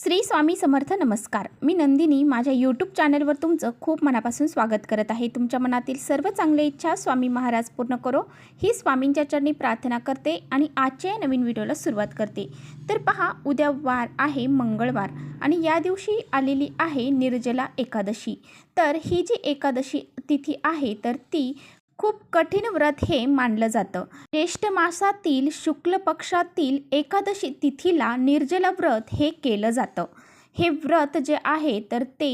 श्री स्वामी समर्थ नमस्कार. मी नंदिनी. माझ्या यूट्यूब चॅनलवर तुमचं खूप मनापासून स्वागत करत आहे. तुमच्या मनातील सर्व चांगल्या इच्छा स्वामी महाराज पूर्ण करो. ही स्वामींच्या चरणी प्रार्थना करते आणि आजच्या या नवीन व्हिडिओला सुरुवात करते. तर पहा उद्या वार आहे मंगळवार आणि या दिवशी आलेली आहे निर्जला एकादशी. तर ही जी एकादशी तिथी आहे तर ती खूप कठीण व्रत हे मानलं जातं. ज्येष्ठ मासातील शुक्ल पक्षातील एकादशी तिथीला निर्जला व्रत हे केलं जातं. हे व्रत जे आहे तर ते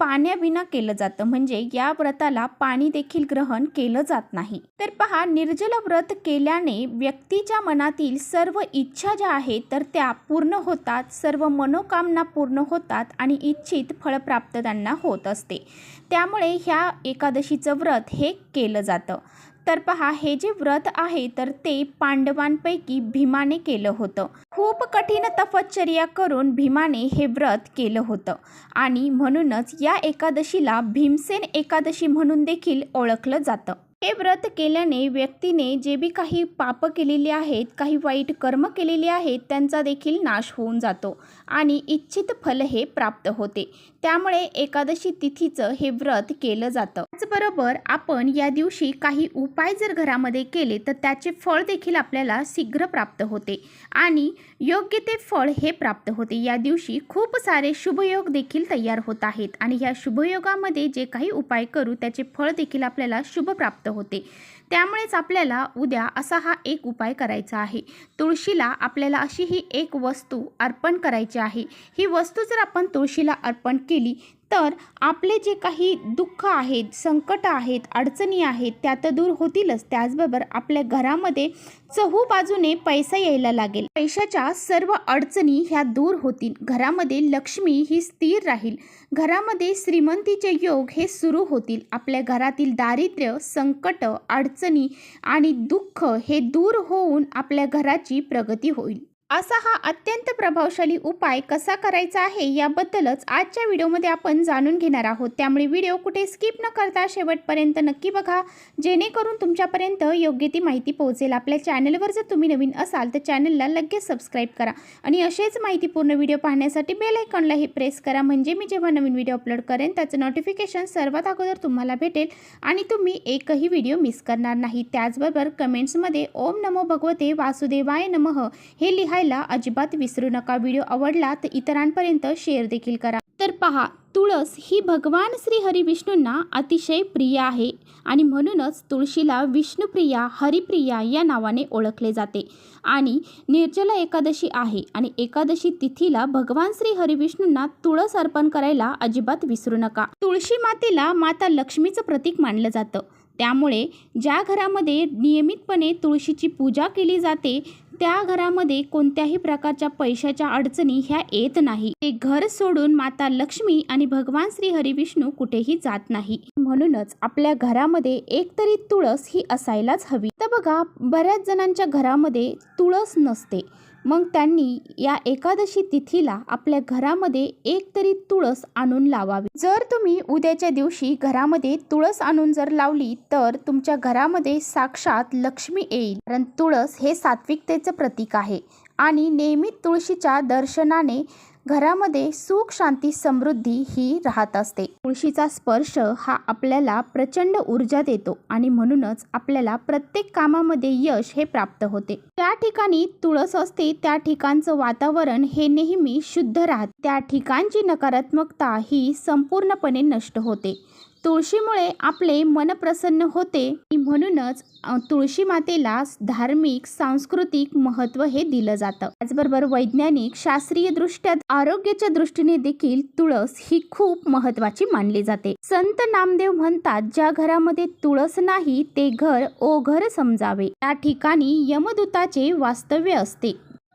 पाण्याविना केलं जातं. म्हणजे या व्रताला पाणी देखील ग्रहण केलं जात नाही. तर पहा निर्जल व्रत केल्याने व्यक्तीच्या मनातील सर्व इच्छा ज्या आहेत तर त्या पूर्ण होतात सर्व मनोकामना पूर्ण होतात आणि इच्छित फळ प्राप्त त्यांना होत असते. त्यामुळे ह्या एकादशीचं व्रत हे केलं जातं. तर पहा हे जे व्रत आहे तर ते पांडवांपैकी भीमाने केलं होतं. खूप कठीण तपश्चर्या करून भीमाने हे व्रत केलं होतं. आणि म्हणूनच या एकादशीला भीमसेन एकादशी म्हणून देखील ओळखलं जातं. हे व्रत केल्याने व्यक्तीने जे बी काही पाप केलेली आहेत काही वाईट कर्म केलेली आहेत त्यांचा देखील नाश होऊन जातो आणि इच्छित फल हे प्राप्त होते. त्यामुळे एकादशी तिथीचं हे व्रत केलं जातं. त्याचबरोबर आपण या दिवशी काही उपाय जर घरामध्ये केले तर त्याचे फळ देखील आपल्याला शीघ्र प्राप्त होते आणि योग्य ते फळ हे प्राप्त होते. या दिवशी खूप सारे शुभयोग देखील तयार होत आहेत आणि ह्या शुभयोगामध्ये जे काही उपाय करू त्याचे फळ देखील आपल्याला शुभ प्राप्त होते. त्यामुळेच आपल्याला उद्या असा हा एक उपाय करायचा आहे. तुळशीला आपल्याला अशी ही एक वस्तू अर्पण करायची आहे. ही वस्तू जर आपण तुळशीला अर्पण केली तर आपले जे काही दुःख आहेत संकट आहेत अडचणी आहेत त्या तर दूर होतीलच. त्याचबरोबर आपल्या घरामध्ये चहू बाजूने पैसा यायला लागेल. पैशाच्या सर्व अडचणी ह्या दूर होतील. घरामध्ये लक्ष्मी ही स्थिर राहील. घरामध्ये श्रीमंतीचे योग हे सुरू होतील. आपल्या घरातील दारिद्र्य संकट अडचणी आणि दुःख हे दूर होऊन आपल्या घराची प्रगती होईल. असा हा अत्यंत प्रभावशाली उपाय कसा करायचा आहे याबद्दलच आजच्या व्हिडिओमध्ये आपण जाणून घेणार आहोत. त्यामुळे व्हिडिओ कुठे स्किप न करता शेवटपर्यंत नक्की बघा. जेणेकरून तुमच्यापर्यंत योग्य ती माहिती पोहोचेल. आपल्या चॅनलवर जर तुम्ही नवीन असाल तर चॅनलला लगेच सबस्क्राईब करा. आणि असेच माहितीपूर्ण व्हिडिओ पाहण्यासाठी बेल आयकॉनलाही प्रेस करा. म्हणजे मी जेव्हा नवीन व्हिडिओ अपलोड करेन त्याचं नोटिफिकेशन सर्वात अगोदर तुम्हाला भेटेल आणि तुम्ही एकही व्हिडिओ मिस करणार नाही. त्याचबरोबर कमेंट्समध्ये ओम नमो भगवते वासुदेवाय नमः हे लिहा पाहायला अजिबात विसरू नका. व्हिडिओ आवडला तर इतरांपर्यंत शेअर देखील करा. तर पहा तुळस ही भगवान श्री हरिविष्णूंना अतिशय प्रिय आहे आणि म्हणूनच तुळशीला विष्णुप्रिया हरिप्रिया या नावाने ओळखले जाते. आणि निर्जला एकादशी आहे आणि एकादशी तिथीला भगवान श्री हरिविष्णूंना तुळस अर्पण करायला अजिबात विसरू नका. तुळशी मातेला माता लक्ष्मीचं प्रतीक मानलं जातं. त्यामुळे ज्या घरामध्ये नियमितपणे तुळशीची पूजा केली जाते त्या घरामध्ये कोणत्याही प्रकारच्या पैशाच्या अडचणी ह्या येत नाही. ते घर सोडून माता लक्ष्मी आणि भगवान श्री हरिविष्णू कुठेही जात नाही. म्हणूनच आपल्या घरामध्ये एकतरी तुळस ही असायलाच हवी. तर बघा बऱ्याच जणांच्या घरामध्ये तुळस नसते. मग त्यांनी या एकादशी तिथीला आपल्या घरामध्ये एक तरी तुळस आणून लावावी. जर तुम्ही उद्याच्या दिवशी घरामध्ये तुळस आणून जर लावली तर तुमच्या घरामध्ये साक्षात लक्ष्मी येईल. कारण तुळस हे सात्विकतेचं प्रतीक आहे. आणि नेहमी तुळशीच्या दर्शनाने घरामध्ये सुख शांती समृद्धी ही राहत असते. तुळशीचा स्पर्श हा आपल्याला प्रचंड ऊर्जा देतो आणि म्हणूनच आपल्याला प्रत्येक कामामध्ये यश हे प्राप्त होते. त्या ठिकाणी तुळस असते त्या ठिकाणचं वातावरण हे नेहमी शुद्ध राहते. त्या ठिकाणची नकारात्मकता ही संपूर्णपणे नष्ट होते. तुळशीमुळे आपले मन प्रसन्न होते. म्हणूनच तुळशी मातेला धार्मिक सांस्कृतिक महत्त्व हे दिलं जातं. त्याचबरोबर वैज्ञानिक शास्त्रीय दृष्ट्या आरोग्याच्या दृष्टीने देखील तुळस ही खूप महत्त्वाची मानली जाते. संत नामदेव म्हणतात ज्या घरामध्ये तुळस नाही ते घर ओघर समजावे. त्या ठिकाणी यमदूताचे वास्तव्य असते.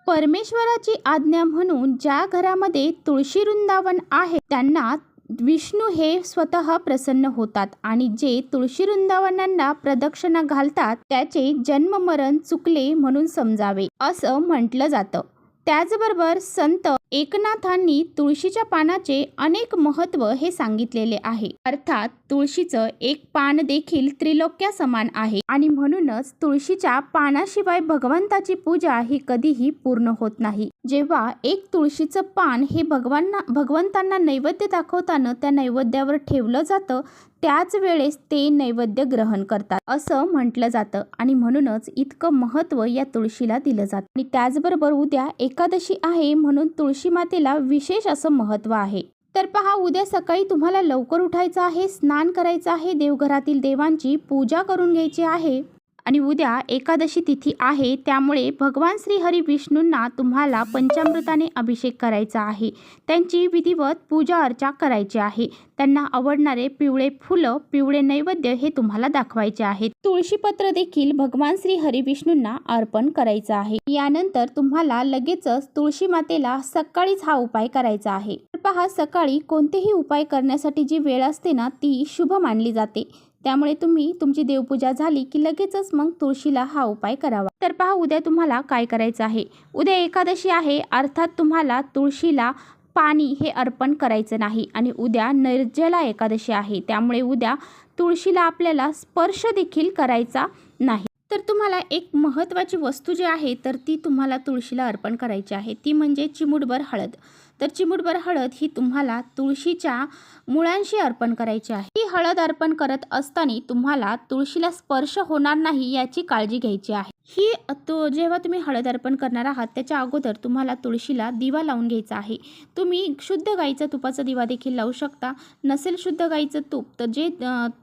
परमेश्वराची आज्ञा म्हणून ज्या घरामध्ये तुळशी वृंदावन आहे त्यांना विष्णू हे स्वतः प्रसन्न होतात आणि जे तुळशी वृंदावनांना प्रदक्षिणा घालतात त्याचे जन्म मरण चुकले म्हणून समजावे असं म्हटलं जातं. त्याचबरोबर संत एकनाथांनी तुळशीच्या पानाचे अनेक महत्त्व हे सांगितलेले आहे. अर्थात तुळशीचं एक पान देखील त्रिलोक्या समान आहे. आणि म्हणूनच तुळशीच्या पानाशिवाय भगवंताची पूजा ही कधीही पूर्ण होत नाही. जेव्हा एक तुळशीचं पान हे भगवांना भगवंतांना नैवेद्य दाखवताना त्या नैवेद्यावर ठेवलं जातं त्याच वेळेस ते नैवेद्य ग्रहण करतात. असं म्हटलं जातं आणि म्हणूनच इतकं महत्त्व या तुळशीला दिलं जातं. आणि त्याचबरोबर उद्या एकादशी आहे म्हणून तुळशी मातेला विशेष असं महत्त्व आहे. तर पहा उद्या सकाळी तुम्हाला लवकर उठायचं आहे स्नान करायचं आहे देवघरातील देवांची पूजा करून घ्यायची आहे. आणि उद्या एकादशी तिथी आहे त्यामुळे भगवान श्री हरी विष्णूंना तुम्हाला पंचामृताने अभिषेक करायचा आहे. त्यांची विधिवत पूजा अर्चा करायची आहे. त्यांना आवडणारे पिवळे फुलं पिवळे नैवेद्य हे तुम्हाला दाखवायचे आहेत. तुळशीपत्र देखील भगवान श्री हरी विष्णूंना अर्पण करायचं आहे. यानंतर तुम्हाला लगेचच तुळशी मातेला सकाळीच हा उपाय करायचा आहे. पहा सकाळी कोणतेही उपाय करण्यासाठी जी वेळ असते ना ती शुभ मानली जाते. त्यामुळे तुम्ही तुमची देवपूजा झाली की लगेचच मग तुळशीला हा उपाय करावा. तर पहा उद्या तुम्हाला काय करायचं आहे? उद्या एकादशी आहे अर्थात तुम्हाला तुळशीला पाणी हे अर्पण करायचं नाही आणि उद्या निर्जला एकादशी आहे. त्यामुळे उद्या तुळशीला आपल्याला स्पर्श देखील करायचा नाही. तर तुम्हाला एक महत्त्वाची वस्तू जी आहे तर ती तुम्हाला तुळशीला अर्पण करायची आहे. ती म्हणजे चिमुटभर हळद. तर चिमुटभर हळद ही तुम्हाला तुळशीच्या मुळांशी अर्पण करायची आहे. ही हळद अर्पण करत असताना तुम्हाला तुळशीला स्पर्श होणार नाही याची काळजी घ्यायची आहे. ही तो जेव्हा तुम्ही हळद अर्पण करणार आहात त्याच्या अगोदर तुम्हाला तुळशीला दिवा लावून घ्यायचा आहे. तुम्ही शुद्ध गाईचा तुपाचा दिवा देखील लावू शकता. नसेल शुद्ध गाईचं तूप तर जे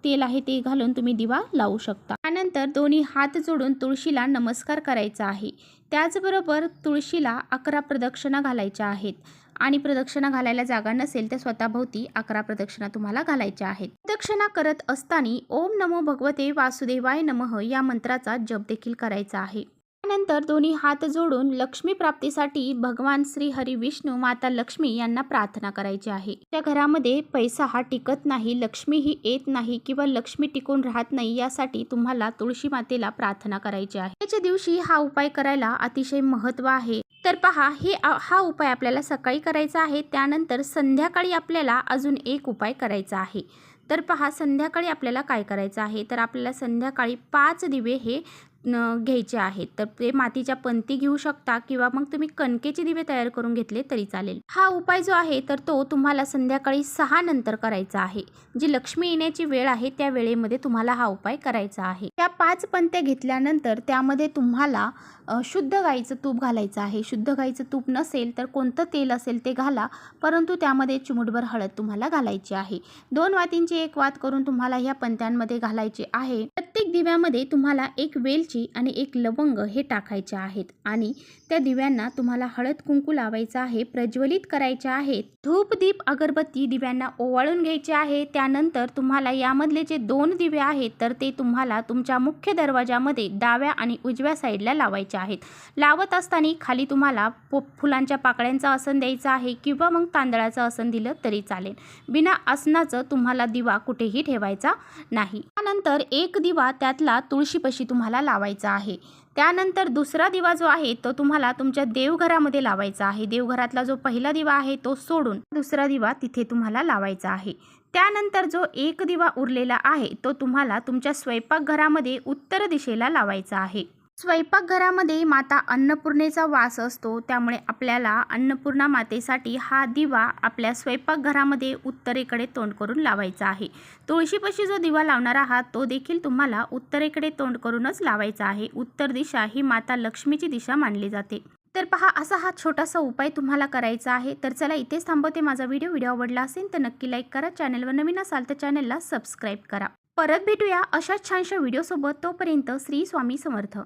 तेल आहे ते घालून तुम्ही दिवा लावू शकता. त्यानंतर दोन्ही हात जोडून तुळशीला नमस्कार करायचा आहे. त्याचबरोबर तुळशीला अकरा प्रदक्षिणा घालायच्या आहेत. आणि प्रदक्षिणा घालायला जागा नसेल तर स्वतःभोवती अकरा प्रदक्षिणा तुम्हाला घालायच्या आहेत. प्रदक्षिणा करत असताना ओम नमो भगवते वासुदेवाय नमः या मंत्राचा जप देखील करायचा आहे. त्यानंतर दोन्ही हात जोडून लक्ष्मी प्राप्तीसाठी भगवान श्री हरी विष्णू माता लक्ष्मी यांना प्रार्थना करायची आहे. त्या घरामध्ये पैसा हा टिकत नाही लक्ष्मी ही येत नाही किंवा लक्ष्मी टिकून राहत नाही यासाठी तुम्हाला तुळशी मातेला प्रार्थना करायची आहे. त्याच्या दिवशी हा उपाय करायला अतिशय महत्त्व आहे. तर पहा हे हा उपाय आपल्याला सकाळी करायचा आहे. त्यानंतर संध्याकाळी आपल्याला अजून एक उपाय करायचा आहे. तर पहा संध्याकाळी आपल्याला काय करायचं आहे? तर आपल्याला संध्याकाळी पाच दिवे हे घ्यायचे आहेत. तर ते मातीच्या पंती घेऊ शकता किंवा मग तुम्ही कणकेचे दिवे तयार करून घेतले तरी चालेल. हा उपाय जो आहे तर तो तुम्हाला संध्याकाळी सहा नंतर करायचा आहे. जी लक्ष्मी येण्याची वेळ आहे त्या वेळेमध्ये तुम्हाला हा उपाय करायचा आहे. त्या पाच पंत्या घेतल्यानंतर त्यामध्ये तुम्हाला शुद्ध गाईचं तूप घालायचं आहे. शुद्ध गाईचं तूप नसेल तर कोणतं तेल असेल ते घाला परंतु त्यामध्ये चिमुटभर हळद तुम्हाला घालायची आहे. दोन वातींची एक वात करून तुम्हाला ह्या पंत्यांमध्ये घालायचे आहे. प्रत्येक दिव्यामध्ये तुम्हाला एक वेलची आणि एक लवंग हे टाकायचे आहेत आणि त्या दिव्यांना तुम्हाला हळद कुंकू लावायचं आहे प्रज्वलित करायचे आहेत धूप दीप अगरबत्ती दिव्यांना ओवाळून घ्यायचे आहे. त्यानंतर तुम्हाला यामधले जे दोन दिवे आहेत तर ते तुम्हाला तुमच्या मुख्य दरवाजामध्ये डाव्या आणि उजव्या साईडला लावायचे आहेत. लावत असताना खाली तुम्हाला पो फुलांच्या पाकळ्यांचं आसन द्यायचं आहे किंवा मग तांदळाचं आसन दिलं तरी चालेल. बिना आसनाचं तुम्हाला दिवा कुठेही ठेवायचा नाही. त्यानंतर एक दिवा त्यातला तुळशीपशी तुम्हाला लावायचा आहे. त्यानंतर दुसरा दिवा जो आहे तो तुम्हाला तुमच्या देवघरामध्ये लावायचा आहे. देवघरातला जो पहिला दिवा आहे तो सोडून दुसरा दिवा तिथे तुम्हाला लावायचा आहे. त्यानंतर जो एक दिवा उरलेला आहे तो तुम्हाला तुमच्या स्वयंपाकघरामध्ये उत्तर दिशेला लावायचा आहे. स्वयंपाकघरामध्ये माता अन्नपूर्णेचा वास असतो. त्यामुळे आपल्याला अन्नपूर्णा मातेसाठी हा दिवा आपल्या स्वयंपाकघरामध्ये उत्तरेकडे तोंड करून लावायचा आहे. तुळशीपाशी जो दिवा लावणार आहात तो देखील तुम्हाला उत्तरेकडे तोंड करूनच लावायचा आहे. उत्तर दिशा ही माता लक्ष्मीची दिशा मानली जाते. तर पहा असा हा छोटासा उपाय तुम्हाला करायचा आहे. तर चला इथेच थांबवते माझा व्हिडिओ. व्हिडिओ आवडला असेल तर नक्की लाईक करा. चॅनलवर नवीन असाल तर चॅनलला सबस्क्राईब करा. परत भेटूया अशाच छानशा व्हिडिओसोबत. तोपर्यंत श्री स्वामी समर्थ.